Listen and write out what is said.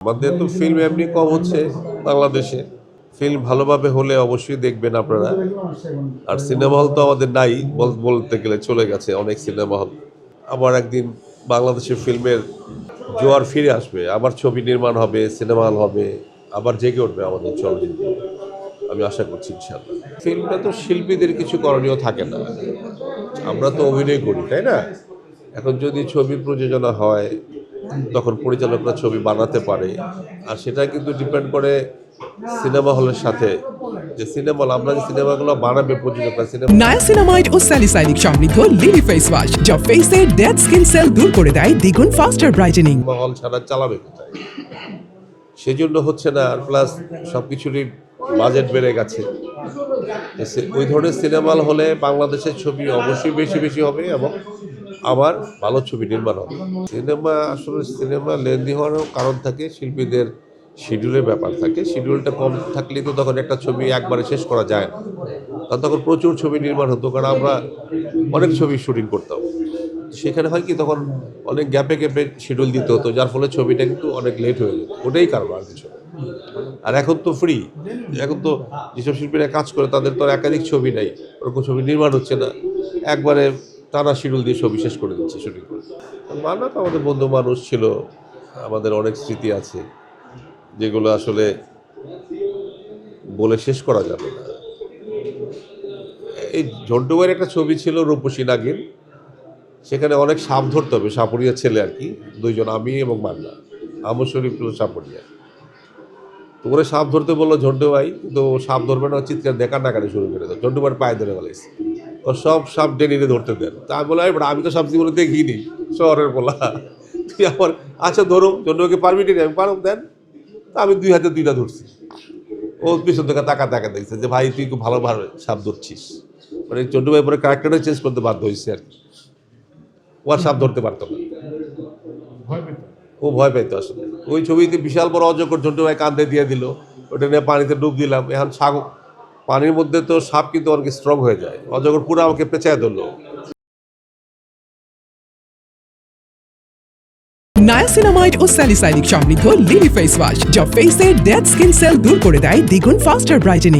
আমাদের তো ফিল্ম এমনি কম হচ্ছে বাংলাদেশে ফিল্ম ভালোভাবে হলে অবশ্যই দেখবেন আপনারা। আর সিনেমা হল তো আমাদের নাই বল- বলতে গেলে চলে গেছে অনেক সিনেমা হল আবার একদিন বাংলাদেশের ফিল্মের জোয়ার ফিরে আসবে, আবার ছবি নির্মাণ হবে সিনেমা হল হবে, আবার জেগে উঠবে আমাদের চলচ্চিত্র। আমি আশা করছি ইনশাল্লাহ ফিল্মটা তো শিল্পীদের কিছু করণীয় থাকে না। আমরা তো অভিনয় করি, তাই না? এখন যদি ছবি প্রযোজনা হয় তখন পরিচালকরা ছবি বানাতে পারে। আর সেটা কিন্তু ডিপেন্ড করে সিনেমা হলের সাথে। যে সিনেমা হল আমরা যে সিনেমাগুলো বানাবে প্রযোজকরা সিনেমা নায়াসিনামাইড ও স্যালিসাইনিক সমৃদ্ধ লিলি ফেস ওয়াশ যা ফেসের ডেড স্কিন সেল দূর করে দেয় দ্বিগুণ ফাস্টার ব্রাইটেনিং হল ছাড়া চালাবে কোথায়? সেজন্য হচ্ছে না আর প্লাস সব কিছুরই বাজেট বেড়ে গেছে। ওই ধরনের সিনেমা হলে বাংলাদেশের ছবি অবশ্যই বেশি বেশি হবে এবং আবার ভালো ছবি নির্মাণ হবে। সিনেমা, আসলে সিনেমা লেন্দি হওয়ারও কারণ থাকে, শিল্পীদের শিডিউলের ব্যাপার থাকে। শিডিউলটা কম থাকলে তো তখন একটা ছবি একবারে শেষ করা যায় না। কারণ তখন প্রচুর ছবি নির্মাণ হতো, কারণ আমরা অনেক ছবি শুটিং করতাম। সেখানে হয় কি, তখন অনেক গ্যাপে গ্যাপে শিডিউল দিতে হতো, যার ফলে ছবিটা কিন্তু অনেক লেট হয়ে যেত। ওটাই কারণ আর কিছু আর এখন তো ফ্রি এখন তো যেসব শিল্পীরা কাজ করে, তাদের তো একাধিক ছবি নাই। ওরকম ছবি নির্মাণ হচ্ছে না। একবারে টানা শিডিউল দিয়ে ছবি শেষ করে দিচ্ছে শুটিং করে। মানা তো আমাদের বন্ধু মানুষ ছিল, আমাদের অনেক স্মৃতি আছে, যেগুলো আসলে বলে শেষ করা যাবে না। এই ঝন্টু ভাইয়ের একটা ছবি ছিল রূপসী নাগিন, সেখানে অনেক সাপ ধরতে হবে সাপড়িয়া ছেলে আর কি, দুইজন, আমি এবং মান্না। আমর শরীফ ছিল সাপড়িয়া তো ওরা সাপ ধরতে বলল ঝন্টু ভাই, কিন্তু সাপ ধরবে না চিৎকার দেখা নাকারে শুরু করে দেয়। ঝন্টু পায়ে ধরে গেলাইছে ও সব সাপ ডেনিরে ধরতে দেন। তা আমি বললাম "এই বেটা, আমি তো সাপ জীবনে দেখিনি শহরের বলা তুই আমার আচ্ছা ধরো ঝন্টু ভাইকে পারবি নি আমি পারব দেন। তা আমি দুই হাতে দুইটা ধরছি। ও পিছন থেকে তাকা তাকা দেখছে যে ভাই তুই খুব ভালো ভালো সাপ ধরছিস। মানে চন্টু ভাই পরে ক্যারেক্টারটা চেঞ্জ করতে বাধ্য হয়েছে আর কি। ও আর সাপ ধরতে পারতো না। ও ভয় পাইতো আসলে। ওই ছবিতে বিশাল বড় অজগর ঝন্টু ভাই কান্দে দিয়ে দিল। ওটা নিয়ে পানিতে ডুব দিলাম। এখন সাগ পানির মধ্যে তো সাপ কিন্তু অনেক স্ট্রং হয়ে যায়। অজগর পুরো আমাকে পেঁচায় ধরলো। নায়াসিনামাইড ও স্যালিসাইনিক সমৃদ্ধ লিলি ফেস ওয়াশ যা ফেসের ডেড স্কিন সেল দূর করে দেয় দ্বিগুণ ফাস্টার ব্রাইটেনিং